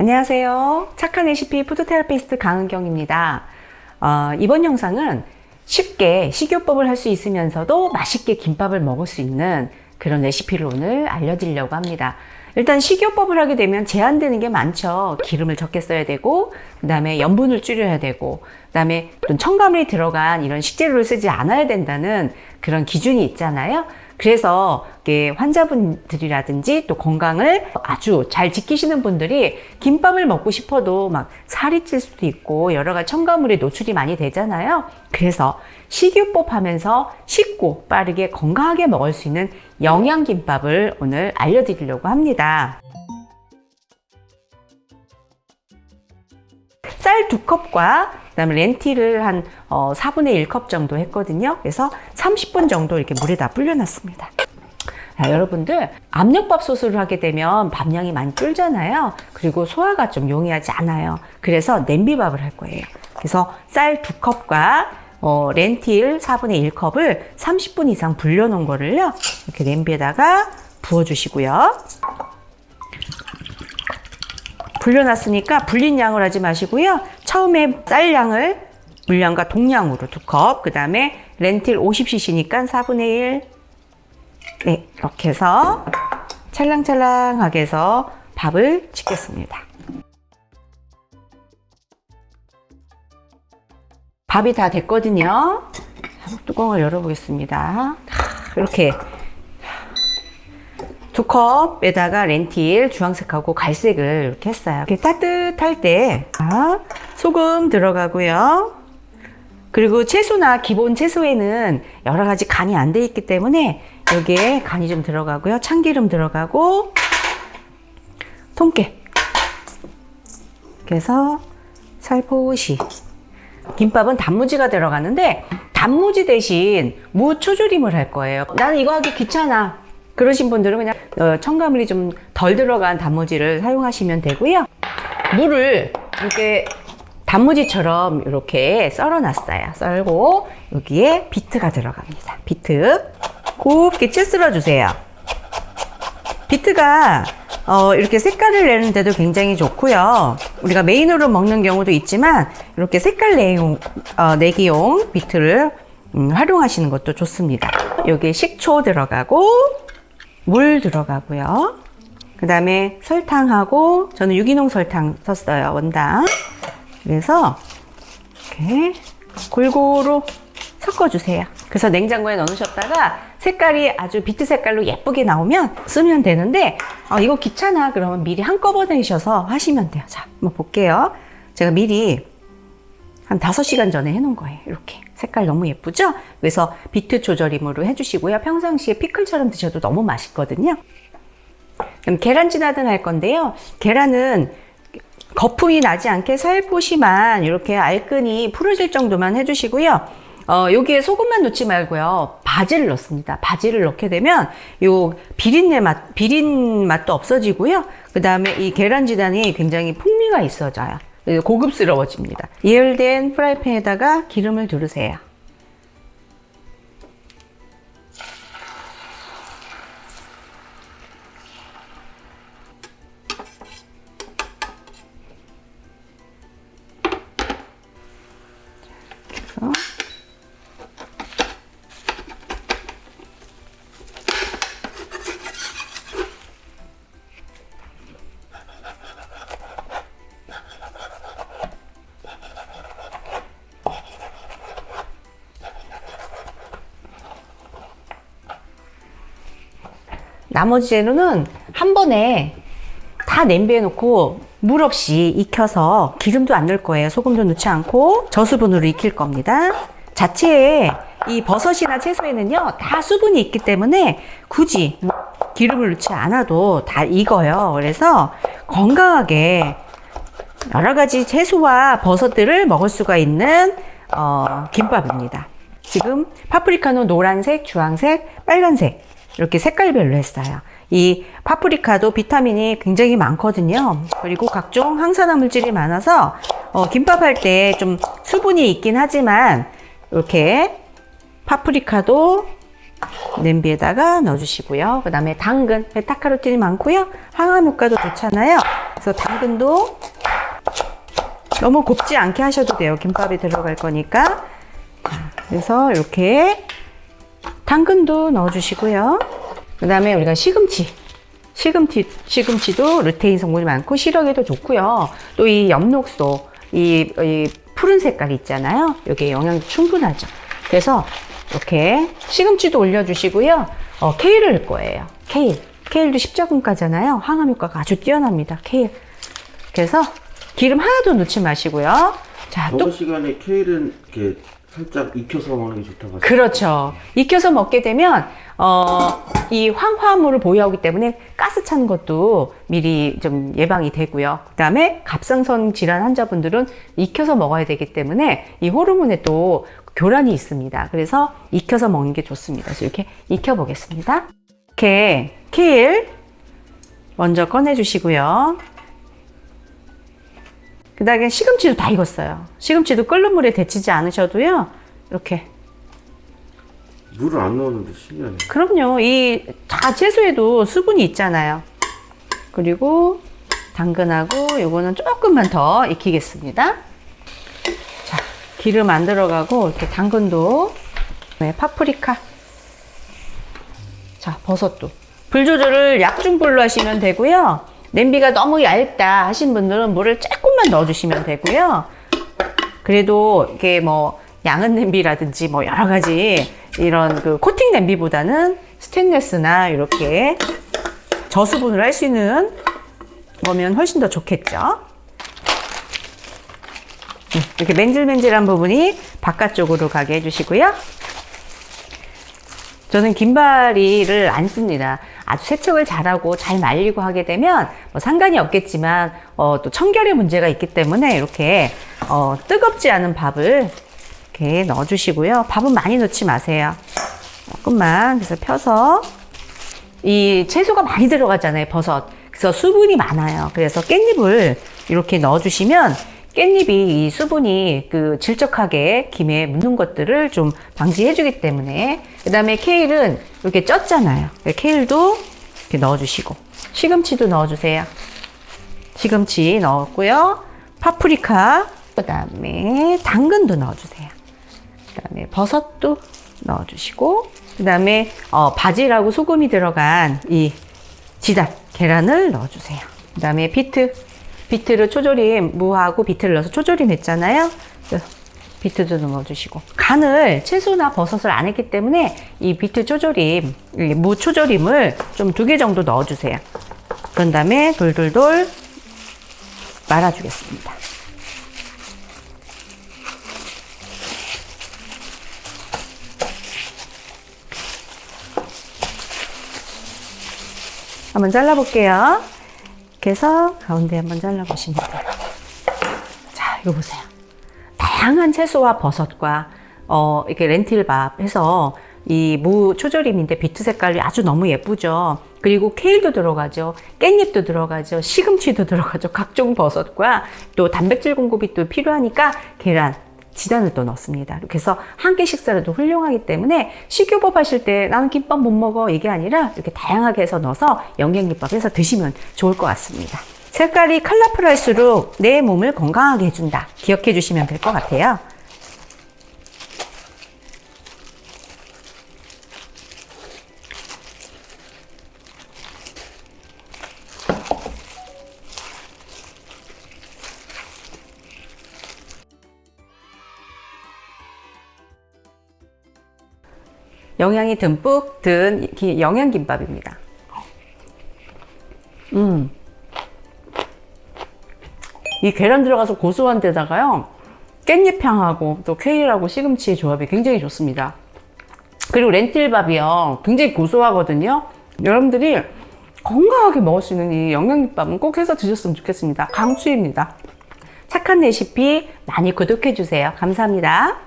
안녕하세요. 착한 레시피 푸드테라피스트 강은경입니다. 어, 이번 영상은 쉽게 식이요법을 할 수 있으면서도 맛있게 김밥을 먹을 수 있는 그런 레시피를 오늘 알려드리려고 합니다. 일단 식이요법을 하게 되면 제한되는 게 많죠. 기름을 적게 써야 되고, 그 다음에 염분을 줄여야 되고, 그 다음에 또 첨가물이 들어간 이런 식재료를 쓰지 않아야 된다는 그런 기준이 있잖아요. 그래서 환자분들이라든지 또 건강을 아주 잘 지키시는 분들이 김밥을 먹고 싶어도 막 살이 찔 수도 있고 여러 가지 첨가물에 노출이 많이 되잖아요. 그래서 식이요법 하면서 쉽고 빠르게 건강하게 먹을 수 있는 영양김밥을 오늘 알려드리려고 합니다. 쌀 두 컵과 그다음에 렌티를 한 어, 4분의 1컵 정도 했거든요. 그래서 30분 정도 이렇게 물에다 불려놨습니다. 자, 여러분들 압력밥솥으로 하게 되면 밥량이 많이 끓잖아요. 그리고 소화가 좀 용이하지 않아요. 그래서 냄비밥을 할 거예요. 그래서 쌀 두 컵과 어, 렌틸 4분의 1컵을 30분 이상 불려놓은 거를요. 이렇게 냄비에다가 부어주시고요. 불려놨으니까 불린 양을 하지 마시고요. 처음에 쌀 양을 물량과 동량으로 두 컵, 그 다음에 렌틸 50cc니까 4분의 1. 네, 이렇게 해서 찰랑찰랑하게 해서 밥을 짓겠습니다. 밥이 다 됐거든요. 뚜껑을 열어보겠습니다. 이렇게 두 컵에다가 렌틸 주황색하고 갈색을 이렇게 했어요. 이렇게 따뜻할 때 자, 소금 들어가고요. 그리고 채소나 기본 채소에는 여러 가지 간이 안 돼 있기 때문에 여기에 간이 좀 들어가고요. 참기름 들어가고 통깨 그래서 살포시 김밥은 단무지가 들어가는데 단무지 대신 무초조림을 할 거예요. 나는 이거 하기 귀찮아. 그러신 분들은 그냥 어, 첨가물이 좀 덜 들어간 단무지를 사용하시면 되고요. 물을 이렇게 단무지처럼 이렇게 썰어놨어요. 썰고 여기에 비트가 들어갑니다. 비트 곱게 채썰어 주세요. 비트가 어, 이렇게 색깔을 내는데도 굉장히 좋고요. 우리가 메인으로 먹는 경우도 있지만 이렇게 색깔 내용, 어, 내기용 비트를 음, 활용하시는 것도 좋습니다. 여기에 식초 들어가고 물 들어가고요. 그 다음에 설탕하고 저는 유기농 설탕 썼어요. 원당. 그래서 이렇게 골고루 섞어주세요. 그래서 냉장고에 넣으셨다가 색깔이 아주 비트 색깔로 예쁘게 나오면 쓰면 되는데 아, 이거 귀찮아 그러면 미리 한꺼번에 하셔서 하시면 돼요. 자, 한번 볼게요. 제가 미리 한 5시간 전에 해놓은 거예요. 이렇게. 색깔 너무 예쁘죠? 그래서 비트 조절임으로 해주시고요. 평상시에 피클처럼 드셔도 너무 맛있거든요. 그럼 계란찜하든 할 건데요. 계란은 거품이 나지 않게 살포시만 이렇게 알끈이 풀어질 정도만 해주시고요. 어, 여기에 소금만 넣지 말고요. 바지를 넣습니다. 바지를 넣게 되면 요 비린내 맛, 비린 맛도 없어지고요. 그 다음에 이 계란 지단이 굉장히 풍미가 있어져요. 고급스러워집니다. 예열된 프라이팬에다가 기름을 두르세요. 나머지 재료는 한 번에 다 냄비에 놓고 물 없이 익혀서 기름도 안 넣을 거예요. 소금도 넣지 않고 저수분으로 익힐 겁니다. 자체에 이 버섯이나 채소에는요, 다 수분이 있기 때문에 굳이 뭐 기름을 넣지 않아도 다 익어요. 그래서 건강하게 여러 가지 채소와 버섯들을 먹을 수가 있는 어, 김밥입니다. 지금 파프리카는 노란색, 주황색, 빨간색 이렇게 색깔별로 했어요. 이 파프리카도 비타민이 굉장히 많거든요. 그리고 각종 항산화 물질이 많아서 어, 김밥 할 때 좀 수분이 있긴 하지만 이렇게 파프리카도 냄비에다가 넣어주시고요. 그 다음에 당근, 베타카로틴이 많고요. 항암효과도 좋잖아요. 그래서 당근도 너무 곱지 않게 하셔도 돼요. 김밥에 들어갈 거니까. 자, 그래서 이렇게 당근도 넣어주시고요. 그 다음에 우리가 시금치. 시금치, 시금치도 루테인 성분이 많고 시력에도 좋고요. 또 이 엽록소, 이, 이 푸른 색깔 있잖아요. 여기에 영양이 충분하죠. 그래서 이렇게 시금치도 올려주시고요. 어, 케일을 넣을 거예요. 케일. 케일도 십자군가잖아요. 항암 효과가 아주 뛰어납니다. 케일. 그래서 기름 하나도 넣지 마시고요. 자, 또 시간에 케일은 이렇게 살짝 익혀서 먹는 게 좋다고 하죠. 그렇죠. 익혀서 먹게 되면 어, 이 황화물을 보유하기 때문에 가스 차는 것도 미리 좀 예방이 되고요. 그다음에 갑상선 질환 환자분들은 익혀서 먹어야 되기 때문에 이 호르몬에 또 교란이 있습니다. 그래서 익혀서 먹는 게 좋습니다. 이렇게 익혀 보겠습니다. 이렇게 케일 먼저 꺼내 주시고요. 그 다음에 시금치도 다 익었어요. 시금치도 끓는 물에 데치지 않으셔도요. 이렇게 물을 안 넣었는데 신기하네. 그럼요. 이 다 채소에도 수분이 있잖아요. 그리고 당근하고 요거는 조금만 더 익히겠습니다. 자, 기름 안 들어가고 이렇게 당근도 네, 파프리카. 자, 버섯도. 불 조절을 약중불로 하시면 되고요. 냄비가 너무 얇다 하신 분들은 물을 조금만 넣어주시면 되고요. 그래도 이게 뭐 양은 냄비라든지 뭐 여러 가지 이런 그 코팅 냄비보다는 스테인레스나 이렇게 저수분을 할 수 있는 거면 훨씬 더 좋겠죠. 음, 이렇게 맨질맨질한 부분이 바깥쪽으로 가게 해주시고요. 저는 긴바리를 안 씁니다. 아주 세척을 잘하고 잘 말리고 하게 되면 뭐 상관이 없겠지만 어, 또 청결의 문제가 있기 때문에 이렇게 어, 뜨겁지 않은 밥을 이렇게 넣어주시고요. 밥은 많이 넣지 마세요. 조금만 그래서 펴서 이 채소가 많이 들어가잖아요. 버섯. 그래서 수분이 많아요. 그래서 깻잎을 이렇게 넣어주시면 깻잎이 이 수분이 그 질적하게 김에 묻는 것들을 좀 방지해 주기 때문에 그 다음에 케일은 이렇게 쪘잖아요. 케일도 이렇게 넣어주시고 시금치도 넣어주세요. 시금치 넣었고요. 파프리카 그 다음에 당근도 넣어주세요. 그 다음에 버섯도 넣어주시고 그 다음에 어, 바질하고 소금이 들어간 이 지단 계란을 넣어주세요. 그 다음에 비트 비트를 초조림 무하고 비트를 넣어서 초조림 했잖아요. 비트도 넣어주시고 간을 채소나 버섯을 안 했기 때문에 이 비트 초조림 이무 초조림을 좀 두 개 정도 넣어주세요. 그런 다음에 돌돌돌 말아주겠습니다. 한번 잘라볼게요. 이렇게 해서 가운데 한번 잘라보시면 돼요. 자, 이거 보세요. 다양한 채소와 버섯과 어, 이렇게 렌틸밥 해서 이 무 초절임인데 비트 색깔이 아주 너무 예쁘죠. 그리고 케일도 들어가죠. 깻잎도 들어가죠. 시금치도 들어가죠. 각종 버섯과 또 단백질 공급이 또 필요하니까 계란, 지단을 또 넣습니다. 해서 한 끼 식사라도 훌륭하기 때문에 식유법 하실 때 나는 김밥 못 먹어 이게 아니라 이렇게 다양하게 해서 넣어서 영양김밥 해서 드시면 좋을 것 같습니다. 색깔이 컬러풀할수록 내 몸을 건강하게 해준다. 기억해 주시면 될 것 같아요. 영양이 듬뿍 든 기- 영양김밥입니다. 음. 이 계란 들어가서 고소한 데다가요. 깻잎 향하고 또 케일하고 시금치의 조합이 굉장히 좋습니다. 그리고 렌틸밥이요. 굉장히 고소하거든요. 여러분들이 건강하게 먹을 수 있는 이 영양김밥은 꼭 해서 드셨으면 좋겠습니다. 강추입니다. 착한 레시피 많이 구독해 주세요. 감사합니다.